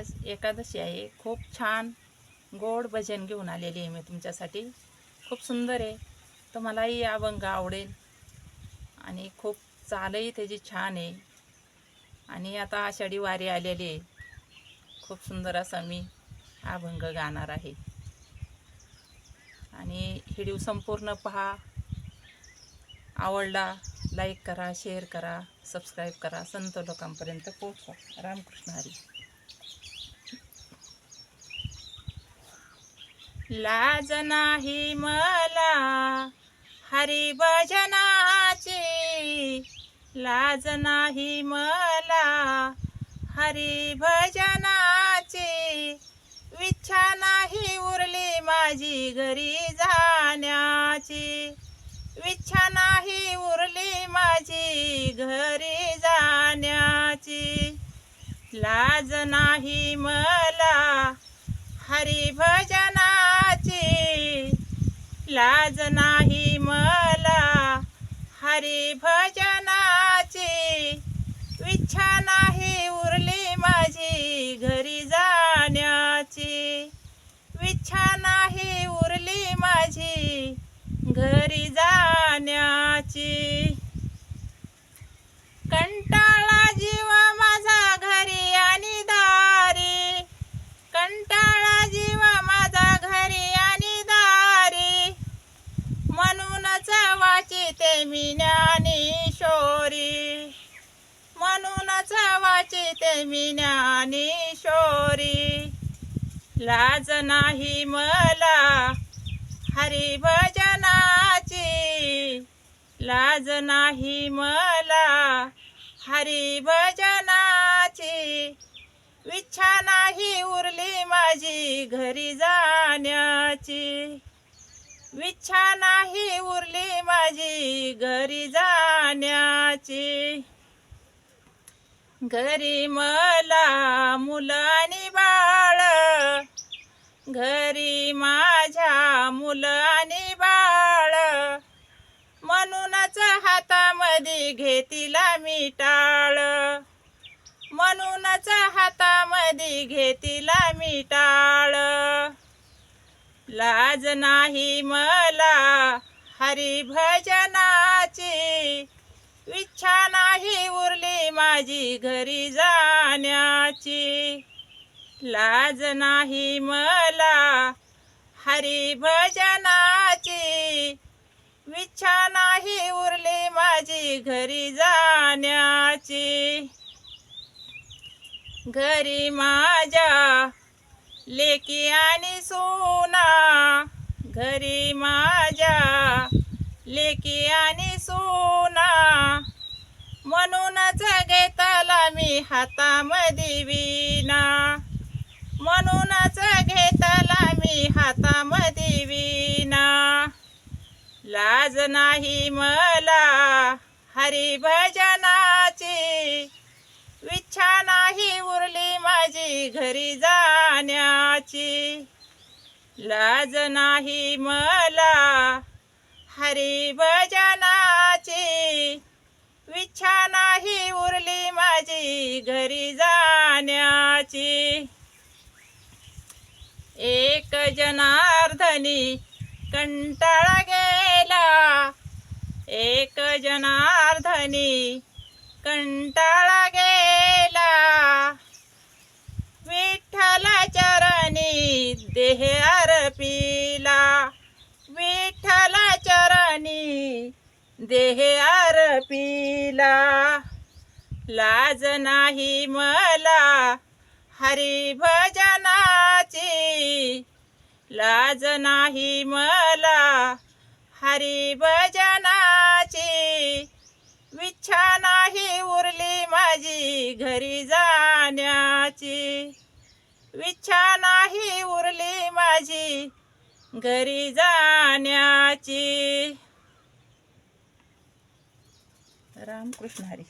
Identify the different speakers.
Speaker 1: आज एकादशी आहे. खूप छान गोड भजन घेऊन आलेली आहे मी तुमच्यासाठी. खूप सुंदर आहे. तुम्हालाही मलाही अभंग आवडेल. आणि खूप चालही त्याची छान आहे. आणि आता आषाढी वारी आलेली आहे. खूप सुंदर असा मी हा अभंग गाणार आहे. आणि व्हिडिओ संपूर्ण पहा. आवडला लाईक करा शेअर करा सबस्क्राईब करा. संत लोकांपर्यंत पोहोचवा. रामकृष्ण हरी. लाज नाही मला. हरी भजनाची लाज नाही मला. हरी भजनाची इच्छा नाही उरली माझी घरी जाण्याची. इच्छा नाही उरली माझी घरी जाण्याची. लाज नाही मला. हरी लाज नाही मला. हरी भजनाची इच्छा नाही उरली माझी घरी जाण्याची. इच्छा नाही उरली माझी घरी जाण्याची. कंटाळ वाचिते मी ज्ञानेश्वरी म्हणूनच वाचिते मी ज्ञानेश्वरी लाज नाही मला हरी भजनाची लाज नाही मला हरी भजनाची इच्छा नाही उरली माझी घरी जाण्याची. विच्छा नाही उरली माझी घरी जाण्याची. घरी मला मुलानी बाळ घरी माझ्या मुलानी बाळ. म्हणूनच हातामध्ये घेतीला मी टाळ. म्हणूनच हातामध्ये घेतीला मी टाळ. लाज नाही मला हरी भजनाची इच्छा नाही उरली माझी घरी जाण्याची. लाज नाही मला हरी भजनाची इच्छा नाही उरली माझी घरी जाण्याची. घरी माझ्या लेकी आणि सोना घरी माझ्या. लेकी आणि सोना म्हणूनच घेतला मी हातामध्ये विना म्हणूनच घेतला मी हातामध्ये विना लाज नाही मला हरी भजा इच्छा नाही उरली माझी घरी जाण्याची. लाज नाही मला हरी भजनाची. इच्छा नाही उरली माझी घरी जाण्याची. एक जनार्दनी कंटाळा गेला. एक जनार्दनी कंटाळा गेला विठ्ठल चरणी देह अर्पिला विठ्ठल चरणी देह अर्पिला लाज नाही मला हरी भजनाची लाज नाही मला हरी भजनाची नाही उरली माझी घरी जाण्याची. इच्छा नाही उरली माझी घरी जाण्याची. रामकृष्ण हरी.